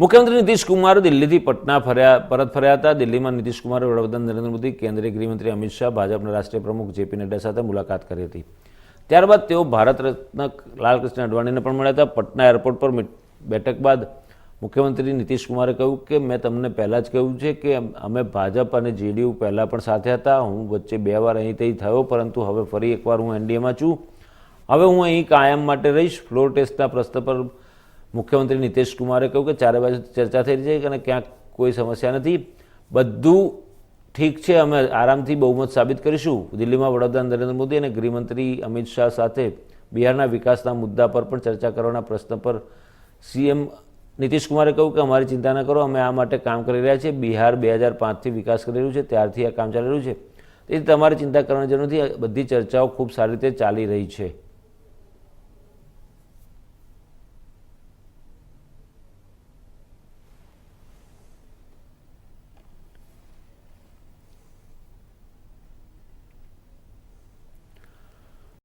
મુખ્યમંત્રી નીતિશ કુમાર દિલ્હીથી પટના ફર્યા, પરત ફર્યા હતા. દિલ્હીમાં નીતિશ કુમારે વડાપ્રધાન નરેન્દ્ર મોદી, કેન્દ્રીય ગૃહમંત્રી અમિત શાહ, ભાજપના રાષ્ટ્રીય પ્રમુખ જેપી નડ્ડા સાથે મુલાકાત કરી હતી. ત્યારબાદ તેઓ ભારત રત્ન લાલકૃષ્ણ અડવાણીને પણ મળ્યા હતા. પટના એરપોર્ટ પર બેઠક બાદ મુખ્યમંત્રી નીતિશ કુમારે કહ્યું કે, મેં તમને પહેલાં જ કહ્યું છે કે, અમે ભાજપ અને જેડીયુ પહેલાં પણ સાથે હતા. હું વચ્ચે બે વાર અહીં ત્યાં થયો, પરંતુ હવે ફરી એકવાર હું એનડીએમાં છું. હવે હું અહીં કાયમ માટે રહીશ. ફ્લોર ટેસ્ટના પ્રશ્ન પર મુખ્યમંત્રી નીતિશ કુમારે કહ્યું કે ચારે બાજુ ચર્ચા થઈ રહી છે અને ક્યાંક કોઈ સમસ્યા નથી. બધું ઠીક છે, અમે આરામથી બહુમત સાબિત કરીશું. દિલ્હીમાં વડાપ્રધાન નરેન્દ્ર મોદી અને ગૃહમંત્રી અમિત શાહ સાથે બિહારના વિકાસના મુદ્દા પર પણ ચર્ચા કરવાના પ્રશ્ન પર સીએમ નીતિશ કુમારે કહ્યું કે અમારી ચિંતા ન કરો, અમે આ માટે કામ કરી રહ્યા છીએ. બિહાર બે હજાર પાંચથી વિકાસ કરી રહ્યું છે, ત્યારથી આ કામ ચાલી રહ્યું છે. તેથી તમારે ચિંતા કરવાની જરૂર નથી. બધી ચર્ચાઓ ખૂબ સારી રીતે ચાલી રહી છે.